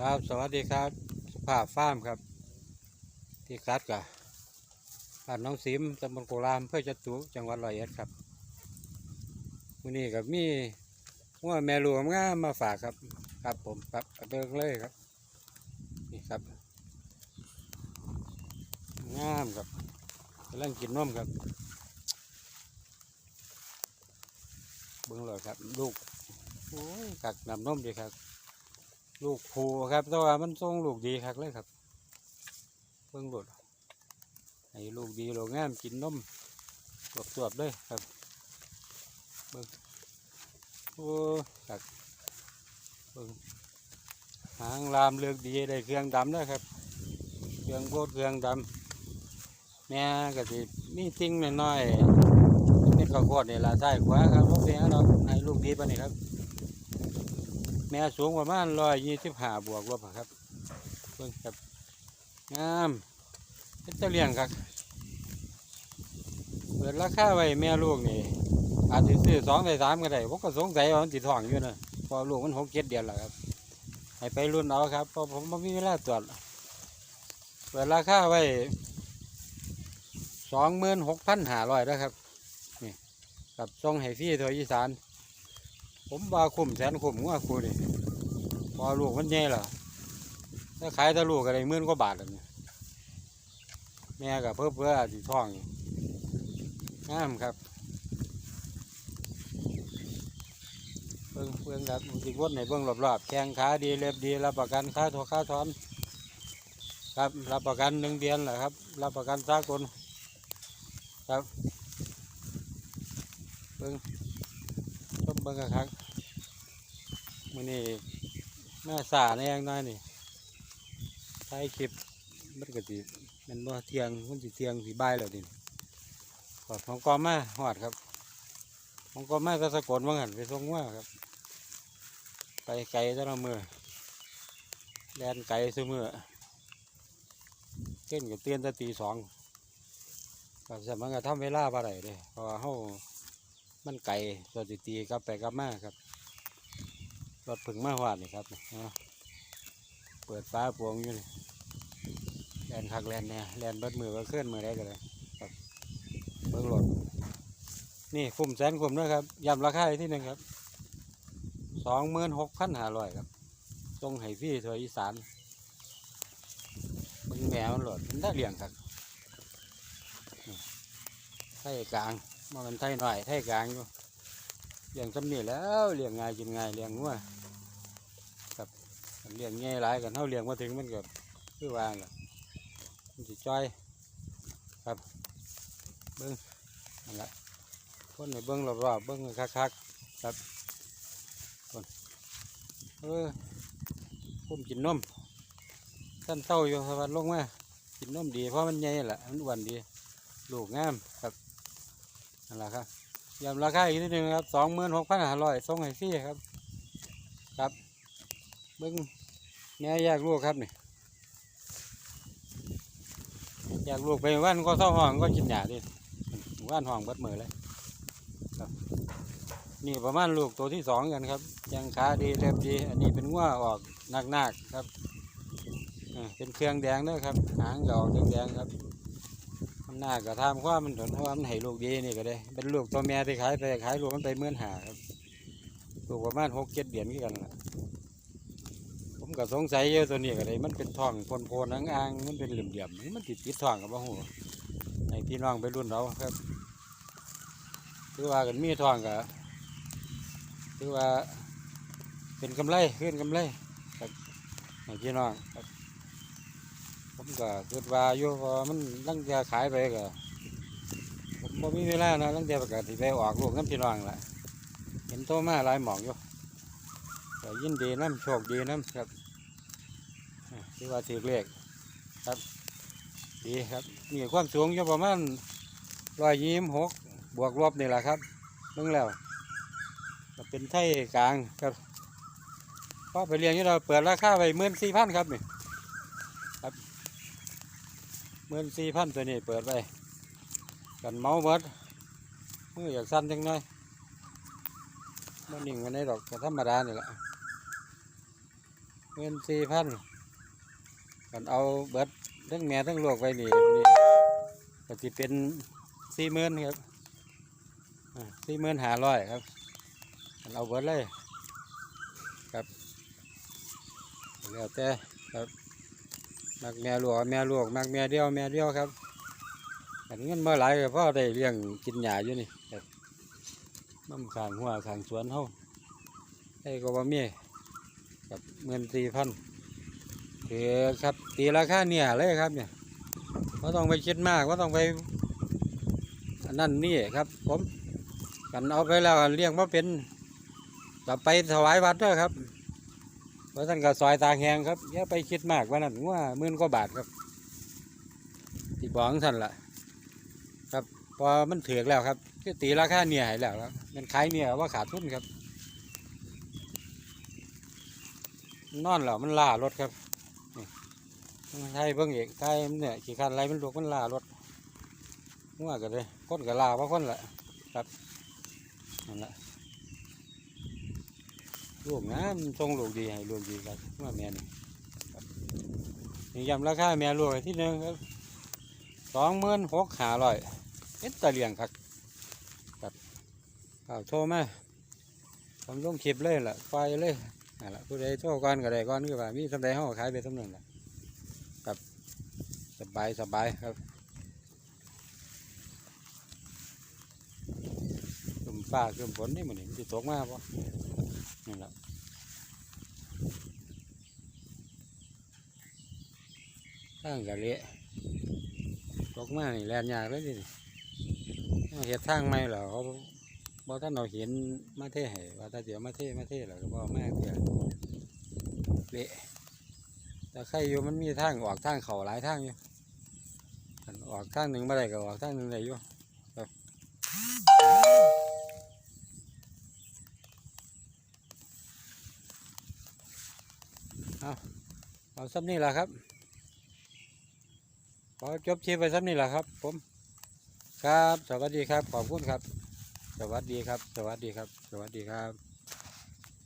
ครับสวัสดีครับสุภาพฟาร์มครับ ที่คัดกับบ้านน้องซิมตำบลโกรามเพื่อจะตุจังหวัดร้อยเอ็ดครับวันนี้กับมีว่าแม่หลวงงามมาฝากครับ ครับผมครับเบิกเลยครับนี่ครับงามครับกำลังกินนมครับเบิ้งเลยครับ ลูกโอ้ยกักนำนมดีครับ ลูกผูครับแต่ว่ามันทรงลูกดีครับเลยครับเบิ่งหลดให้ลูกดีลูกงามกินนมตวบตวบๆเลยครับเบิ่งโอ้ครับเบิ่งหางลามเลือกดีได้เครื่องดำด้วยครับ เครื่องโบดเครื่องดำแม่ก็สิมีติ้งน้อยๆเป็นข้าวโพดนี่ละใช่ขวาครับลูกเนี้ยเราให้ลูกดีปะนี่ครับ ม่สูงประมาณร้อยยี่สิบห้าบวกลบครับเพิ่งครับงามเป็นเจ้าเลี้ยงครับเปิดราคาไว้แม่ลูกนี่อาจจะซื้อสองใส่สามก็ได้ผมก็สงสัยว่ามันติดท้องอยู่นะเพอลูกมันหกเจ็ดเดือนแล้วครับให้ไปรุ่นเอาครับเพราะผมไม่มีเวลาตรวจเปิดราคาไว้สองหมื่นหกพันห้าร้อยนะครับนี่กับทรงให้ฟรีทัวอีสาน ผมว่าคุ้มแสนคุ้มว่าคูนี่พอลูกมันใหญ่ละถ้าขายแตะลูกอะไรหมื่อนกว่าบาทแล้วเนี่ยแม่กับเพื่อเพื่อที่ท้องอยู่งามครับเบิ่งเบิ่งครับจิกวดในเบิ่งรอบๆแข้งขาดีเล็บดีรับประกันค่าทัวค่าถอนครับรับประกันหนึ่งเดือนแหละครับ รับประกันสากลครับเบิ่ง เบิ่งกันครับมื่อนี้แม่สาในยังน้อยนี่ถ่ายคลิปมันก็สิมันบ่เทียงมันสิเทียงสิบ่ายแล้วดิขอดของกอมาหอดครับของกอมาก็สะกดว่างันไปส่งว่าครับ ไปไกลแต่ละมือแลนไกลซุมือเต้นกับเตือนต่ตีสองก็สมันก็ทำเวลาบ่ได้เด้เพราะว่าเฮา มันไกลตัวสิตีกลับไปกลับมาครับรถผึ่งมาหวาดนี่ครับเอเปิดฟ้าปวงอยู่นี่แลนคักแลนเนี่ยแลนเบิดมือก็เคลื่อนมือได้กันเลยครับเบิ้งรถนี่คุ้มแสนคุ้มด้วยครับย้ำราคาที่หนึ่งครับสองหมื่นหกพันห้าร้อยครับตรงไห้ฟรี่ทัวอีสานเบิ้งแมวมันหลดมันได้เลี้ยงครับไทยกลาง มันเป็นไทยหน่อยไทยกลางอยู่เลี้ยงสำนี่แล้วเลี้ยงง่ายกินง่ายเลี้ยงงัวครับเลี้ยงง่ายหลายกันเท่าเลี้ยงมาถึงมันก็คือวางละมันสิจ้อยครับเบิ้งนั่นแหละคนในเบิ้งรอบๆเบิ้งคักๆครับคนเออพุ่มกินนมท่านเต้าอยู่สวัสดลงมากินนมดีเพราะมันใหญ่แหละมันอ้วนดีลูกงามครับ นั่นแหละครับย้ำราคาอีกนิดนึงครับสองหมื่นหกพันห้าร้อยส่งให้ฟรีครับ ครับเบิ้งแม่อยากลูกครับนี่อยากลูกไปว่านก็เศร้าห้องก็กินหยาดิว่านห้องบิดมือเลยครับ นี่ประมาณลูกตัวที่สองกันครับ ยังขาดีเล็บดี อันนี้เป็นงัวออกหนักๆครับเป็นเครื่องแดงด้วยครับ หางก็ออกแดงๆครับ มันน่ากระทำว่ามันถนเพราะว่ามันให้ลูกดีนี่ก็ได้ เป็นลูกตัวแม่ที่ขายไปขายลูกมันไปเมื่อนหาครับลูกประมาณหกเจ็ดเดือนกันละผมก็สงสัยเยอะตัวนี้ก็ได้มันเป็นทองโพนๆอ่างๆมันเป็นเหลี่ยมๆมันติดติดทองกับว่าหูให้พี่น้องไปรุ่นเราครับคือว่ากันมีทองก็คือว่าเป็นกำไรขึ้นกำไรครับให้พี่น้องครับ ผมก็คิดว่าอยู่พราะว่ามันตั้งแต่ขายไปก็ผมบ่มีเวลานะตั้งแต่ประกาศที่ไปออกลูกน้ำพี่น้องละเห็นโตมาหลายหมองอยู่ก็ยินดีน้ำโชคดีน้ำครับที่ว่าถือเลขครับดีครับมีความสูงอยู่ประมาณร้อยยี่สิบหกบวกลบนี่แหละครับเบิ่งแล้วก็เป็นไทยกลางครับพอไปเรียนที่เราเปิดราคาไปหมื่นสี่พันครับนี่ หมื่นสี่พันตัวนี้เปิดไปกันเมาเบิดมืออยากสั้นจังหน่อยมันนิ่งกันได้ดอกก็ธรรมดานี่แหละเงินสี่พันกันเอาเบิดทั้งแม่ทั้งลูกไปนี่นี่ก็จะเป็นสี่หมื่นครับสี่หมื่นห้าร้อยครับกันเอาเบิดเลยครับแล้วแต่ มักแม่ลูกแม่ลูกมักแม่เดียวแม่เดียวครับกันเงินเมื่อไหร่ก็พ่อได้เลี้ยงกินหญ้าอยู่นี่ครับมั่ขางหัวขางสวนเฮาได้ก็ว่มีกับเงินสี่พันคือครับตีราคาเนี่ยเลยครับเนี่ยก็ต้องไปคิดมากก็ต้องไปนนั่นนี่ครับ ผมกันเอาไปแล้วเลี้ยงมาเป็นกลับไปถวายวัดด้อครับ เพราะท่านก็ซอยตาแหงครับอย่าไปคิดมากว่านั่นว่ามื่นกว่าบาทครับที่บอกท่านละครับพอมันถือกแล้วครับคือตีราคาเนี่ยให้แล้วครับมันขายเนี่ยว่าขาดทุนครับ นอนแล้วมันล่ารถครับนี่ไทยเบิ่งเอกไทยเนี่ยขี่คันอะไรมันลูกมันล่ารถมั่วกันเลยคนกับลาว่าคนแหละครับนั่นแหละ ลูกนะมันทรงลูกดีให้ลูกดีครับว่าแม่นี่ครับนี่ยำราคาแม่ลูกที่หนึ่งครับสองหมื่นหกห้าร้อยเอ็ดตะเลียงครับครับเอาโทรมาผมลงคลิปเลยล่ะไฟเลยนั่นแหละผู้ใดโชคก่อนก็ได้ก่อนคือว่ามีสำใดห้องขายไปสำนึงแหละครับสบายสบายครับลมฟ้าลมฝนนี่มันนี่มันจะตกมาปะ นี่แหละทางกะเละตกมานี่แลนยากเลยดิเห็ดทางไม่เหรอเขาบอท่านเราเห็นมาเท่ให้ว่าถ้าเดียวมาเท่มาเทเหรอก็บอแม่เดียวเละแต่ใครอยู่มันมีทางออกทางเขาหลายทางอยู่ออกทางหนึ่งไม่ได้ก็ออกทางหนึ่งได้อยู่ครับ เอาเอาซ้ำนี่แหละครับขอจบชีไปซ้ำนี่แหละครับ ผม ครับ สวัสดีครับ ขอบคุณครับ สวัสดีครับ สวัสดีครับ สวัสดีครับ